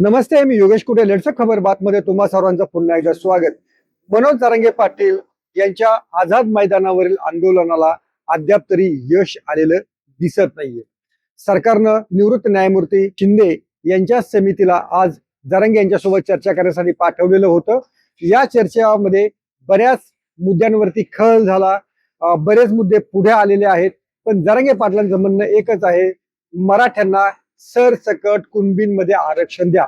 नमस्ते मी योगेश कुटे लेटसक खबर बातमध्ये तुम्हा सर्वांचं पुन्हा एकदा स्वागत. मनोज जारंगे पाटील यांच्या आझाद मैदानावरील आंदोलनाला अद्याप तरी यश आलेलं दिसत नाहीये. सरकारनं निवृत्त न्यायमूर्ती शिंदे यांच्या समितीला आज जारंगे यांच्यासोबत चर्चा करण्यासाठी पाठवलेलं होतं. या चर्चेमध्ये बऱ्याच मुद्द्यांवरती खळ झाला. बरेच मुद्दे पुढे आलेले आहेत. पण जरंगे पाटलांचं म्हणणं एकच आहे मराठ्यांना सरसकट कुणबींमध्ये आरक्षण द्या.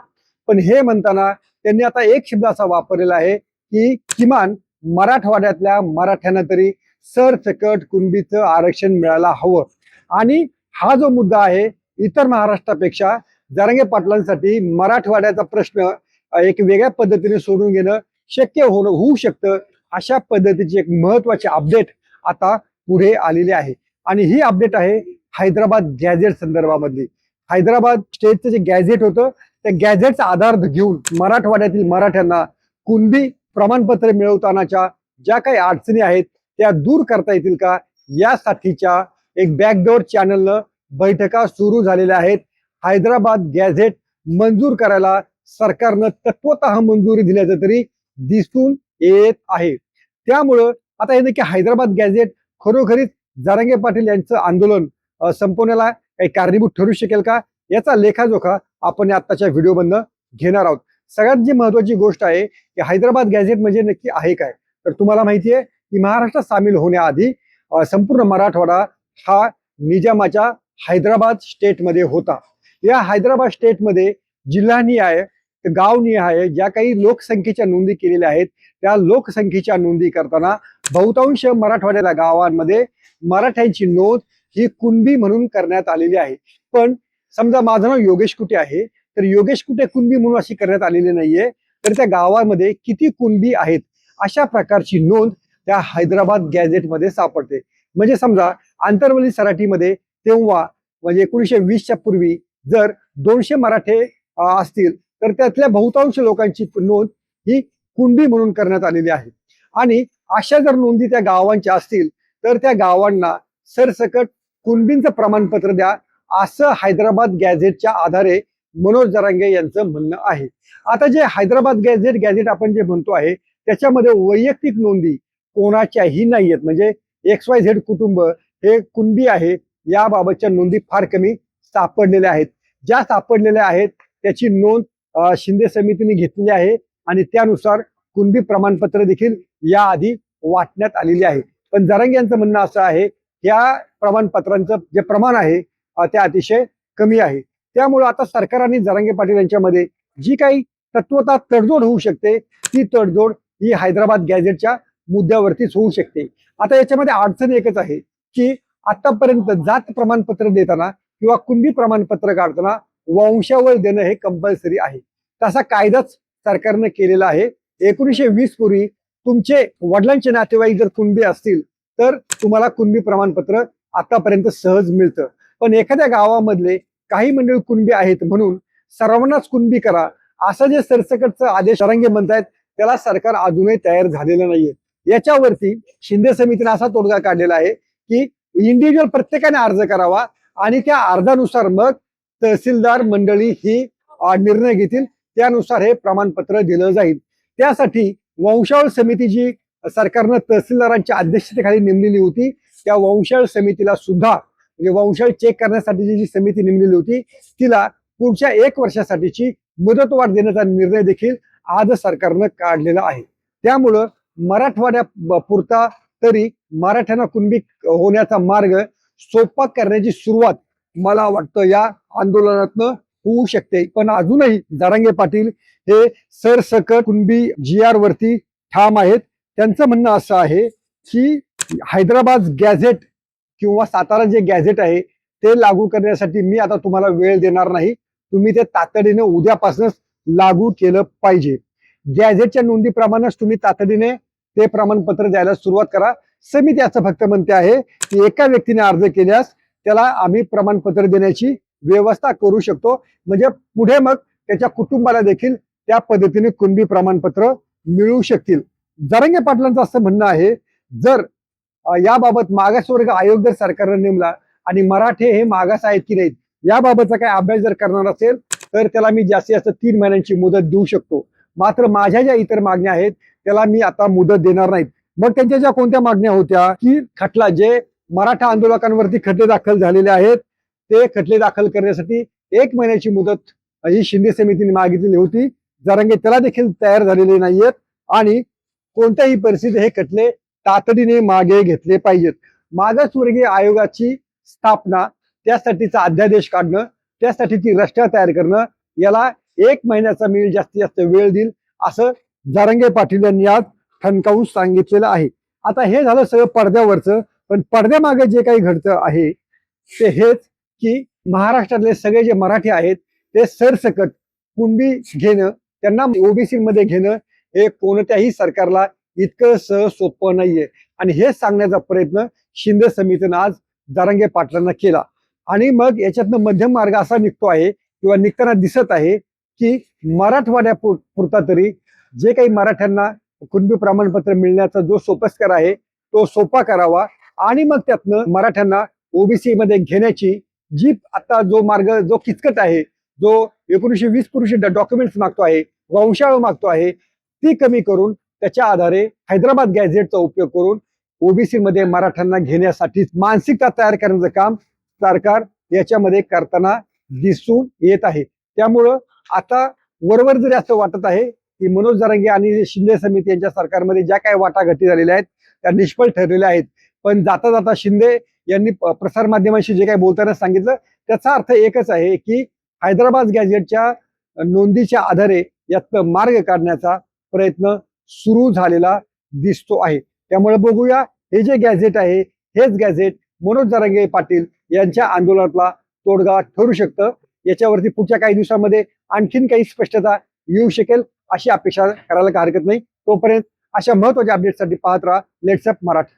पण हे म्हणताना त्यांनी आता एक शब्द असा वापरलेला आहे की किमान मराठवाड्यातल्या मराठ्यांना तरी सरसकट कुणबीचं आरक्षण मिळायला हवं. आणि हा जो मुद्दा आहे इतर महाराष्ट्रापेक्षा जरांगे पाटलांसाठी मराठवाड्याचा प्रश्न एक वेगळ्या पद्धतीने सोडून घेणं शक्य होणं होऊ शकतं अशा पद्धतीची एक महत्वाची अपडेट आता पुढे आलेली आहे. आणि ही अपडेट आहे हैदराबाद गॅझेट संदर्भामधली. हैदराबाद स्टेटचं जे गॅझेट होतं त्या गॅझेटचा आधार घेऊन मराठवाड्यातील मराठ्यांना कुणबी प्रमाणपत्र मिळवतानाच्या ज्या काही अडचणी आहेत त्या दूर करता येतील का? यासाठीच्या एक बॅकडोर चॅनलनं बैठका सुरू झालेल्या आहेत. हैदराबाद गॅझेट मंजूर करायला सरकारनं तत्वत मंजुरी दिल्याचं तरी दिसून येत आहे. त्यामुळं आता हे नक्की हैदराबाद गॅझेट खरोखरीच जारंगे पाटील यांचं आंदोलन संपवण्याला काही कारणीभूत ठरू शकेल का? याचा लेखाजोखा आपण आत्ताच्या व्हिडिओमधनं घेणार आहोत. सगळ्यात जी महत्वाची गोष्ट आहे की हैदराबाद गॅझेट म्हणजे नक्की आहे काय? तर तुम्हाला माहिती आहे की महाराष्ट्रात सामील होण्याआधी संपूर्ण मराठवाडा हा निजामाच्या हैदराबाद स्टेटमध्ये होता. या हैदराबाद स्टेटमध्ये जिल्हानिहाय गावनिहाय ज्या काही लोकसंख्येच्या नोंदी केलेल्या आहेत त्या लोकसंख्येच्या नोंदी करताना बहुतांश मराठवाड्याला गावांमध्ये मराठ्यांची नोंद ही कुणबी म्हणून करण्यात आलेली आहे. पण समजा माझं नाव योगेश कुटे आहे तर योगेश कुटे कुणबी म्हणून अशी करण्यात आलेली नाहीये. तर त्या गावामध्ये किती कुणबी आहेत अशा प्रकारची नोंद त्या हैदराबाद गॅझेटमध्ये सापडते. म्हणजे समजा आंतरवली सराठीमध्ये तेव्हा म्हणजे एकोणीसशे वीसच्या पूर्वी जर दोनशे मराठे असतील तर त्यातल्या बहुतांश लोकांची नोंद ही कुणबी म्हणून करण्यात आलेली आहे. आणि अशा जर नोंदी त्या गावांच्या असतील तर त्या गावांना सरसकट कुणबींचं प्रमाणपत्र द्या. असं हैदराबाद गॅझेटच्या आधारे मनोज जरांगे यांचं म्हणणं आहे. आता जे हैदराबाद गॅझेट गॅझेट आपण जे म्हणतो आहे त्याच्यामध्ये वैयक्तिक नोंदी कोणाच्याही नाही आहेत म्हणजे एक्स वाय झेड कुटुंब हे कुणबी आहे याबाबतच्या नोंदी फार कमी सापडलेल्या आहेत. ज्या सापडलेल्या आहेत त्याची नोंद शिंदे समितीने घेतलेली आहे आणि त्यानुसार कुणबी प्रमाणपत्र देखील याआधी वाटण्यात आलेली आहे. पण जरांगे यांचं म्हणणं असं आहे या प्रमाणपत्रांचं जे प्रमाण आहे ते अतिशय कमी आहे. त्यामुळे आता सरकार आणि जरांगे पाटील यांच्यामध्ये जी काही तत्वता तडजोड होऊ शकते ती तडजोड ही हैदराबाद गॅझेटच्या मुद्द्यावरतीच होऊ शकते. आता याच्यामध्ये अडचण एकच आहे की आतापर्यंत जात प्रमाणपत्र देताना किंवा कुणबी प्रमाणपत्र काढताना वंशावळ देणं हे कंपल्सरी आहे. तसा कायदाच सरकारनं केलेला आहे. एकोणीसशे वीस पूर्वी तुमचे वडिलांचे नातेवाईक जर कुणबी असतील तर तुम्हाला कुणबी प्रमाणपत्र आतापर्यंत सहज मिळतं. पण एखाद्या गावामधले काही मंडळी कुणबी आहेत म्हणून सर्वांनाच कुणबी करा असं जे सरसकटचं आदेश रंगे म्हणतायत त्याला सरकार अजूनही तयार झालेलं नाहीये. याच्यावरती शिंदे समितीने असा तोडगा काढलेला आहे की इंडिव्हिज्युअल प्रत्येकाने अर्ज करावा आणि त्या अर्जानुसार मग तहसीलदार मंडळी ही निर्णय घेतील त्यानुसार हे प्रमाणपत्र दिलं जाईल. त्यासाठी वंशावळ समिती जी सरकारनं तहसीलदारांच्या अध्यक्षतेखाली नेमलेली होती त्या वंशळ समितीला सुद्धा म्हणजे वंशळ चेक करण्यासाठीची जी समिती नेमलेली होती तिला पुढच्या एक वर्षासाठीची मुदतवाढ देण्याचा निर्णय देखील आज सरकारनं काढलेला आहे. त्यामुळं मराठवाड्या पुरता तरी मराठ्यांना कुणबी होण्याचा मार्ग सोपा करण्याची सुरुवात मला वाटतं या आंदोलनातनं होऊ शकते. पण अजूनही दारांगे पाटील हे सरसकट कुणबी जी आर वरती ठाम आहेत. त्यांचं म्हणणं असं आहे की हैदराबाद गॅझेट किंवा सातारा जे गॅझेट आहे ते लागू करण्यासाठी मी आता तुम्हाला वेळ देणार नाही. तुम्ही ते तातडीने उद्यापासूनच लागू केलं पाहिजे. गॅझेटच्या नोंदीप्रमाणेच तुम्ही तातडीने ते प्रमाणपत्र द्यायला सुरुवात करा. समिती असं फक्त म्हणते आहे की एका व्यक्तीने अर्ज केल्यास त्याला आम्ही प्रमाणपत्र देण्याची व्यवस्था करू शकतो. म्हणजे पुढे मग त्याच्या कुटुंबाला देखील त्या पद्धतीने कुणबी प्रमाणपत्र मिळू शकतील. जरंगे पाटलांचं असं म्हणणं आहे जर याबाबत मागासवर्ग आयोग जर सरकारने नेमला आणि मराठे हे मागास आहेत की नाहीत याबाबतचा काही अभ्यास जर करणार असेल तर त्याला मी जास्तीत जास्त तीन महिन्यांची मुदत देऊ शकतो. मात्र माझ्या ज्या इतर मागण्या आहेत त्याला मी आता मुदत देणार नाहीत. मग त्यांच्या ज्या कोणत्या मागण्या होत्या की खटला जे मराठा आंदोलकांवरती खटले दाखल झालेले आहेत ते खटले दाखल करण्यासाठी एक महिन्याची मुदत ही शिंदे समितीने मागितलेली होती. जरांगे त्याला देखील तयार झालेले नाहीयेत आणि कोणत्याही परिस्थितीत हे खटले तातडीने मागे घेतले पाहिजेत. मागासवर्गीय आयोगाची स्थापना त्यासाठीचा अध्यादेश काढणं त्यासाठीची रचना तयार करणं याला एक महिन्याचा मी जास्तीत जास्त वेळ देईल असं जारंगे पाटील यांनी आज ठणकावून सांगितलेलं आहे. आता हे झालं सगळं पडद्यावरचं पण पडद्यामागे जे काही घडतं आहे ते हेच की महाराष्ट्रातले सगळे जे मराठी आहेत ते सरसकट कुंबी घेणं त्यांना ओबीसी मध्ये घेणं हे कोणत्याही सरकारला इतकं सहज सोपं नाहीये. आणि हेच सांगण्याचा प्रयत्न शिंदे समितीनं आज जारंगे पाटलांना केला. आणि मग याच्यातनं मध्यम मार्ग असा निघतो आहे किंवा निघताना दिसत आहे की मराठवाड्या पुरता तरी जे काही मराठ्यांना कुणबी प्रमाणपत्र मिळण्याचा जो सोपस्कर आहे तो सोपा करावा. आणि मग त्यातनं मराठ्यांना ओबीसी मध्ये घेण्याची जी आता जो मार्ग जो किचकट आहे जो एकोणीशे वीस पुरुषी डॉक्युमेंट्स मागतो आहे वंशाळ मागतो आहे ती कमी करून त्याच्या आधारे हैदराबाद गॅझेटचा उपयोग करून ओबीसीमध्ये मराठ्यांना घेण्यासाठी मानसिकता तयार करण्याचं काम सरकार याच्यामध्ये करताना दिसून येत आहे. त्यामुळं आता वरवर जरी असं वाटत आहे की मनोज जरांगे आणि शिंदे समिती यांच्या सरकारमध्ये ज्या काही वाटाघाटी झालेल्या आहेत त्या निष्फळ ठरलेल्या आहेत. पण जाता जाता शिंदे यांनी प- जे काही बोलताना सांगितलं त्याचा अर्थ एकच आहे की हैदराबाद गॅझेटच्या नोंदीच्या आधारे यात मार्ग काढण्याचा प्रयत्न सुरू झालेला दिसतो आहे. त्यामुळे बघूया हे जे गॅझेट आहे हेच गॅझेट मनोज जरांगे पाटील यांच्या आंदोलनातला तोडगा ठरू शकतं. याच्यावरती पुढच्या काही दिवसांमध्ये आणखीन काही स्पष्टता येऊ शकेल अशी अपेक्षा करायला काही हरकत नाही. तोपर्यंत अशा महत्त्वाच्या अपडेटसाठी पाहत राहा लेट्सअप मराठी.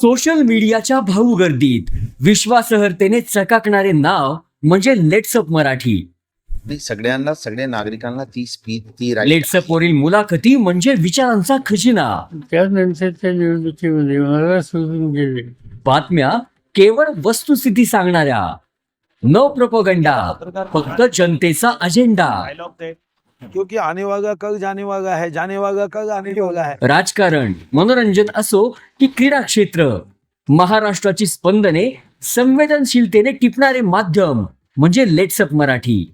सोशल मीडियाच्या भाऊ गर्दीत विश्वासार्हतेने चकाकणारे नाव म्हणजे लेट्सअप मराठी. नाही सगळ्यांना सगळ्या नागरिकांना ती स्पीच ती लेट्सअप वरील मुलाखती म्हणजे विचारांचा खजिना. त्यानंतरच्या निवडणुकीमध्ये मला सोडून गेले. बातम्या केवळ वस्तुस्थिती सांगणाऱ्या. न प्रोपोगंडा फक्त जनतेचा अजेंडा क्योंकि आने वाला कल जाने वाला है जाने वाला कल आने वाला है. राजकारण. मनोरंजन असो की क्रीडा क्षेत्र. महाराष्ट्राची स्पंदने संवेदनशीलतेने टिपणारे माध्यम. म्हणजे लेट्सअप मराठी.